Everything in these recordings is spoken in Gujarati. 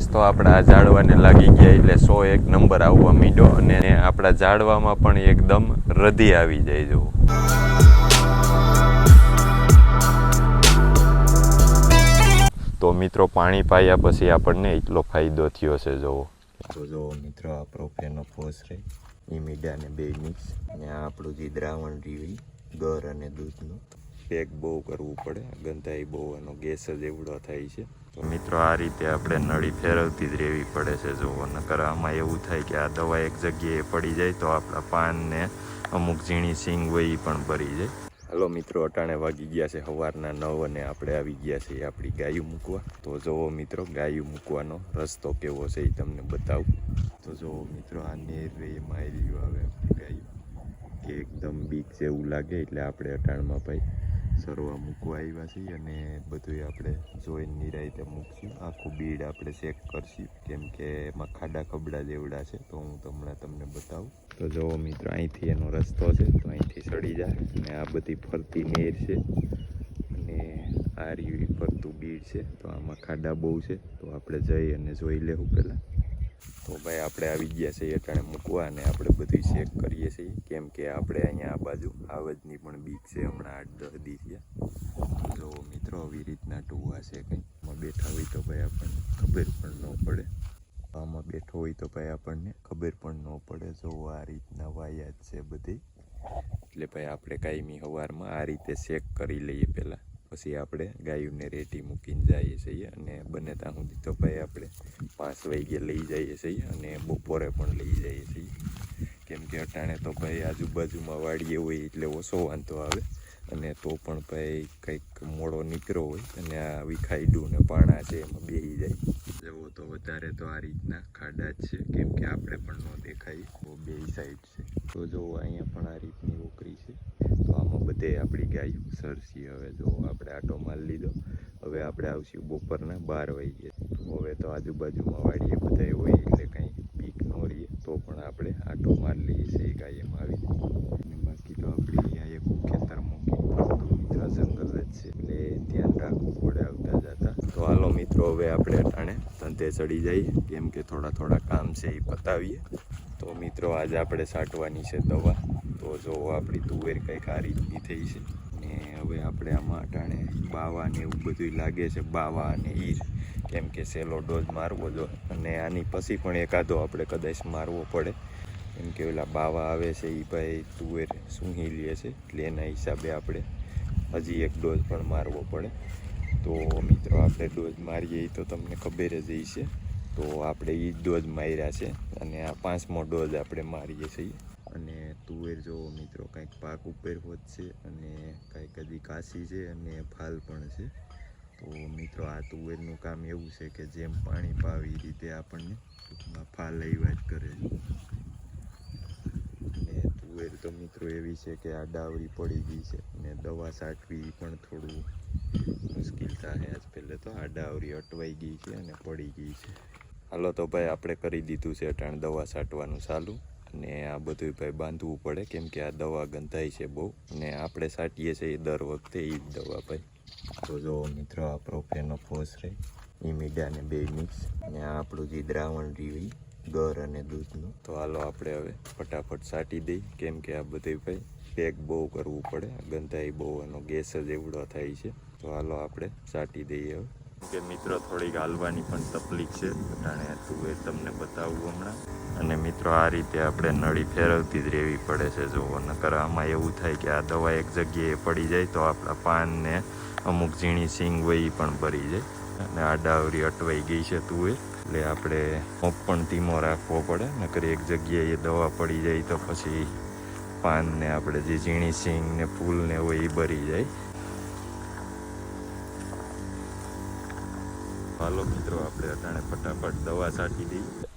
તો આપણા ઝાડવાને લાગી ગયા એટલે સો એક નંબર આવવા મીડો અને આપણા ઝાડવામાં પણ એકદમ રધી આવી જાય જુઓ તો મિત્રો, પાણી પાયા પછી આપણને એટલો ફાયદો થયો છે જુઓ તો જો મિત્રો, આ ફેનો ફોસ રહે મીડા ને બે મિક્સ. અને આપણું જે દ્રાવણ રીવી ગર અને દૂધનું. પેક બહુ કરવું પડે. ગંધાઈ બહુ, એનો ગેસ જ એવડો થાય છે. મિત્રો, આ રીતે આપણે નળી ફેરવતી જ રહેવી પડે છે. જો નકર આમાં એવું થાય કે આ દવા એક જગ્યાએ પડી જાય, તો આપણા પાનને અમુક ઝીણી સિંગ હોય એ પણ ભરી જાય. હલો મિત્રો, અટાણે વાગી ગયા છે સવારના નવ અને આપણે આવી ગયા છીએ આપણી ગાયું મૂકવા. તો જુઓ મિત્રો, ગાયું મૂકવાનો રસ્તો કેવો છે એ તમને બતાવું. તો જુઓ મિત્રો, આ નેર રે માયરીઓ આવે આપણી ગાયું. કે એકદમ બીક જેવું લાગે એટલે આપણે અટાણમાં ભાઈ સરવા મૂકવા આવ્યા છીએ અને બધું આપણે જોઈને નિરાયતે મૂકશું. આખું બીડ આપણે ચેક કરશું, કેમ કે એમાં ખાડા ખબડા જેવડા છે, તો હું તમને તમને બતાવું. તો જુઓ મિત્રો, અહીંથી એનો રસ્તો છે, તો અહીંથી સડી જાય અને આ બધી ફરતી નેર છે અને આ રીવી ફરતું બીડ છે, તો આમાં ખાડા બહુ છે, તો આપણે જઈ અને જોઈ લેવું પહેલાં. તો ભાઈ આપણે આવી ગયા છીએ અટાણે મૂકવા અને આપણે બધું ચેક કરીએ છીએ. કેમ કે આપણે અહીંયા આ બાજુ આવજની પણ બીક છે, હમણાં આઠ દસ દી જો મિત્રો, આવી રીતના ટુવા છે કંઈમાં બેઠા હોય તો ભાઈ આપણને ખબર પણ ન પડે. આમાં બેઠો હોય તો ભાઈ આપણને ખબર પણ ન પડે. જો આ રીતના વાયા જ છે બધી. એટલે ભાઈ આપણે કાયમી સવારમાં આ રીતે ચેક કરી લઈએ પહેલાં. પછી આપણે ગાયુંને રેટી મૂકીને જઈએ છીએ અને બને ત્યાં સુધી તો ભાઈ આપણે પાંચ વાગે લઈ જઈએ છીએ અને બપોરે પણ લઈ જઈએ છીએ. કેમ કે અટાણે તો ભાઈ આજુબાજુમાં વાડીએ હોય એટલે ઓછો વાંધો આવે અને તો પણ ભાઈ કંઈક મોડો નીકળ્યો હોય અને આ વિખાઈડું ને પાણા છે એમાં બેસી જાય. જવો તો વધારે તો આ રીતના ખાડા જ છે, કેમ કે આપણે પણ ન દેખાય. બહુ બે સાઈડ છે. તો જો અહીંયા પણ આ રીતની ઓકરી છે. તો આમાં બધે આપણી ગાયું સરસી હવે જો આપણે આટો માલ લીધો, હવે આપણે આવશું બપોરના બાર વાગે તો હવે તો આજુબાજુમાં વાડીએ બધા હોય એટલે કંઈ બીક ન રહીએ તો પણ આપણે આટો માર લઈએ છીએ ગાયમાં આવી. અને બાકી તો આપણે અહીંયા એક ખેતર મૂકી જંગલ જ છે. એટલે ધ્યાન રાખવું પડે આવતા જતા. તો હાલો મિત્રો, હવે આપણે અટાણે ધંધે ચડી જઈએ. કેમ કે થોડા થોડા કામ છે એ પતાવીએ. તો મિત્રો, આજે આપણે સાટવાની છે દવા. તો જો આપણી તુવેર કંઈક આ રીતની થઈ છે. ને હવે આપણે આમાં અટાણે બાવા ને એવું બધું લાગે છે, બાવા અને ઈર. કેમ કે સેલો ડોઝ મારવો જો. અને આની પછી પણ એકાદો આપણે કદાચ મારવો પડે. કેમ કે ઓલા બાવા આવે છે એ ભાઈ તુવેર સૂંઘી લે છે. એટલે એના હિસાબે આપણે હજી એક ડોઝ પણ મારવો પડે. તો મિત્રો આપણે ડોઝ મારીએ તો તમને ખબર જ હશે. તો આપણે એ જ ડોઝ માર્યા છે. અને આ પાંચમો ડોઝ આપણે મારીએ છીએ. તુવેર જો મિત્રો, કંઈક પાક ઉપર હોત છે અને કંઈક હજી કાશી છે અને ફાલ પણ છે. તો મિત્રો, આ તુવેરનું કામ એવું છે કે જેમ પાણી પાવી એ રીતે આપણને ટૂંકમાં ફાલ એવા જ કરે છે. અને તુવેર તો મિત્રો એવી છે કે આ ડાવરી પડી ગઈ છે અને દવા છાંટવી પણ થોડું મુશ્કેલ થાય. આજ પહેલે તો આ ડાવરી અટવાઈ ગઈ છે અને પડી ગઈ છે. હાલો તો ભાઈ, આપણે કરી દીધું છે અટાણ દવા છાંટવાનું ચાલુ. અને આ બધું ભાઈ બાંધવું પડે. કેમ કે આ દવા ગંધાય છે બહુ. ને આપણે છાંટીએ છીએ દર વખતે એ જ દવા ભાઈ. તો જો મિત્રો, આ પ્રોફેનો ફોસ રહે ઈમીડા ને બે મિક્સ અને આ આપણું જે દ્રાવણ રીવી ગર અને દૂધનું. તો હાલો આપણે હવે ફટાફટ છાંટી દઈ કેમ કે આ બધું ભાઈ પેક બહુ કરવું પડે. ગંધાઈ બહુ, એનો ગેસ જ એવડો થાય છે. તો હાલો આપણે છાંટી દઈએ હવે. કે મિત્રો, થોડીક હાલવાની પણ તકલીફ છે. અને તું એ તમને બતાવું હમણાં. અને મિત્રો, આ રીતે આપણે નળી ફેરવતી જ રહેવી પડે છે. જો નકર આમાં એવું થાય કે આ દવા એક જગ્યાએ પડી જાય, તો આપણા પાનને અમુક ઝીણી સિંગ હોય એ પણ ભરી જાય. અને આ ડાવરી અટવાઈ ગઈ છે તું એટલે આપણે પંપ પણ ધીમો રાખવો પડે. નકર એક જગ્યાએ દવા પડી જાય તો પછી પાનને આપણે જે ઝીણી સિંગ ને ફૂલ ને હોય એ ભરી જાય. હાલો મિત્રો, આપણે અટાણે ફટાફટ દવા છાંટી દઈએ.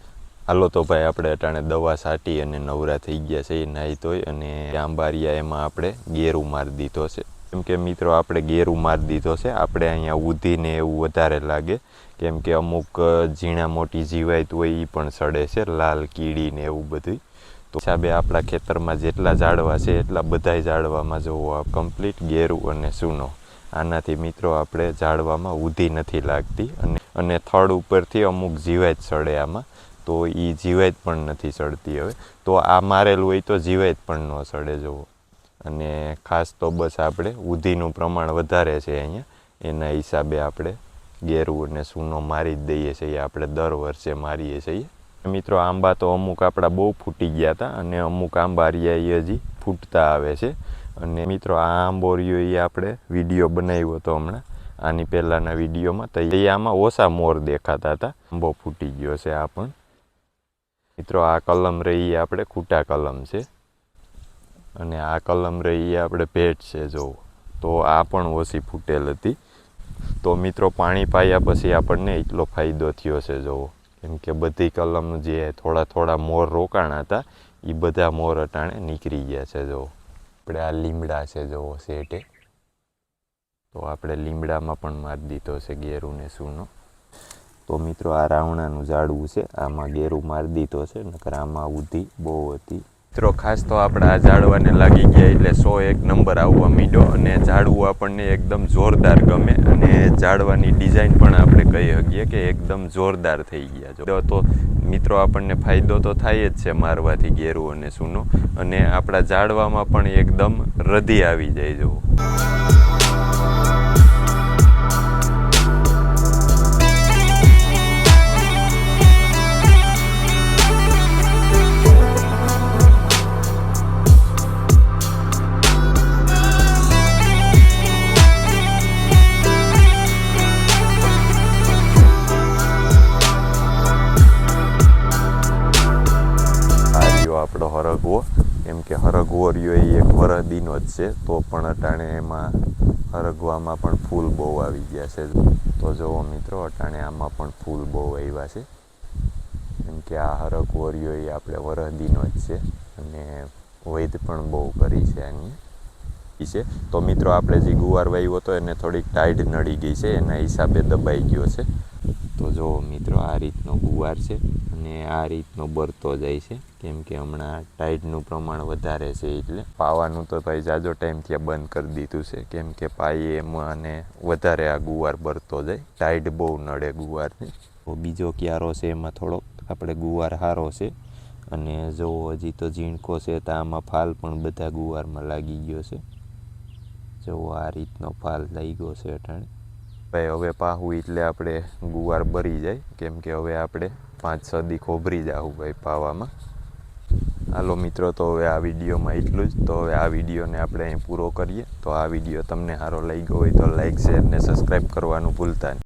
હાલો તો ભાઈ, આપણે અટાણે દવા છાંટી અને નવરા થઈ ગયા છે, એ નાહી તોય અને આંબારિયા એમાં આપણે ગેરું મારી દીધો છે. કેમ કે મિત્રો, આપણે ગેરું મારી દીધો છે. આપણે અહીંયા ઉધીને એવું વધારે લાગે. કેમ કે અમુક ઝીણા મોટી જીવાત હોય એ પણ સડે છે, લાલ, કીડી ને એવું બધું તો હિસાબે આપણા ખેતરમાં જેટલા ઝાડવા છે, એટલા બધાય ઝાડવામાં જોવો કમ્પ્લીટ ગેરું અને સૂનો. આનાથી મિત્રો આપણે ઝાડવામાં ઉધી નથી લાગતી અને અને થડ ઉપરથી અમુક જીવાત સડે આમાં, તો એ જીવાત પણ નથી સડતી હવે. તો આ મારેલું હોય તો જીવાત પણ ન સડે, જુઓ. અને ખાસ તો બસ આપણે ઉધીનું પ્રમાણ વધારે છે અહીંયા. એના હિસાબે આપણે ગેરું અને સૂનો મારી જ દઈએ છીએ આપણે દર વર્ષે મારીએ છીએ. મિત્રો આંબા તો અમુક આપણા બહુ ફૂટી ગયા હતા અને અમુક આંબા રહ્યા એ હજી ફૂટતા આવે છે. અને મિત્રો, આ આંબો રહ્યો એ આપણે વીડિયો બનાવ્યો હતો હમણાં. આની પહેલાંના વિડીયોમાં તો એ આમાં ઓછા મોર દેખાતા હતા. આંબો ફૂટી ગયો છે આ પણ. મિત્રો, આ કલમ રહી આપણે ખૂટા કલમ છે. અને આ કલમ રહી આપણે ભેટ છે, જો. તો આ પણ ઓછી ફૂટેલ હતી. તો મિત્રો, પાણી પાયા પછી આપણને એટલો ફાયદો થયો છે જોવો કેમ કે બધી કલમ જે થોડા થોડા મોર રોકાણા હતા એ બધા મોર અટાણે નીકળી ગયા છે, જો. આપણે આ લીમડા છે જોવો સેટે, તો આપણે લીમડામાં પણ મારી દીધો છે ગેરું ને સૂનો. તો મિત્રો આ રાવણાનું ઝાડવું છે, આમાં ગેરું મારી દીધો છે, નકર આમાં ઉધી બહુ હતી. મિત્રો ખાસ તો આપણે આ ઝાડવાને લાગી ગયા એટલે સો એક નંબર આવવા મીડો અને ઝાડવું આપણને એકદમ જોરદાર ગમે અને ઝાડવાની ડિઝાઇન પણ આપણે કહી શકીએ કે એકદમ જોરદાર થઈ ગયા જો. તો મિત્રો, આપણને ફાયદો તો થાય જ છે મારવાથી ગેરું અને સૂનો અને આપણા ઝાડવામાં પણ એકદમ રધી આવી જાય જુઓ હરગવો કેમ કે હરગવો રહ્યો એ એક વરદીનો જ છે, તો પણ અટાણે એમાં હરગવામાં પણ ફૂલ બહુ આવી ગયા છે. તો જુઓ મિત્રો, અટાણે આમાં પણ ફૂલ બહુ આવ્યા છે. કેમ કે આ હરગવો રહ્યો એ આપણે વરદીનો જ છે અને વૈદ પણ બહુ કરી છે આની છે. તો મિત્રો, આપણે જે ગુવાર વાવ્યો હતો એને થોડીક ટાઈટ નડી ગઈ છે, એના હિસાબે દબાઈ ગયો છે. તો જો મિત્રો આ રીતનો ગુવાર છે અને આ રીતનો બરતો જાય છે, કેમ કે હમણાં ટાઈડનું પ્રમાણ વધારે છે એટલે પાવાનું તો ભાઈ જાજો ટાઈમ ત્યાં બંધ કરી દીધું છે, કેમ કે પાઈ એમાં અને વધારે આ ગુવાર બરતો જાય ટાઈડ બહુ નડે ગુવારને તો બીજો ક્યારો છે એમાં થોડોક આપણે ગુવાર સારો છે અને જો હજી તો ઝીણકો છે તો આમાં ફાલ પણ બધા ગુવારમાં લાગી ગયો છે. જો આ રીતનો ફાલ લાગ્યો છે અટાણે. ભાઈ, હવે પાહું એટલે આપણે ગુવાર બરી જાય. કેમ કે હવે આપણે પાંચ છ દી ખોભરી જાવું ભાઈ પાવામાં. હાલો મિત્રો, તો હવે આ વિડીયોમાં એટલું જ. તો હવે આ વિડીયોને આપણે અહીં પૂરો કરીએ. તો આ વીડિયો તમને સારો લાગ્યો હોય તો લાઈક, શેર ને સબસ્ક્રાઈબ કરવાનું ભૂલતા નહીં.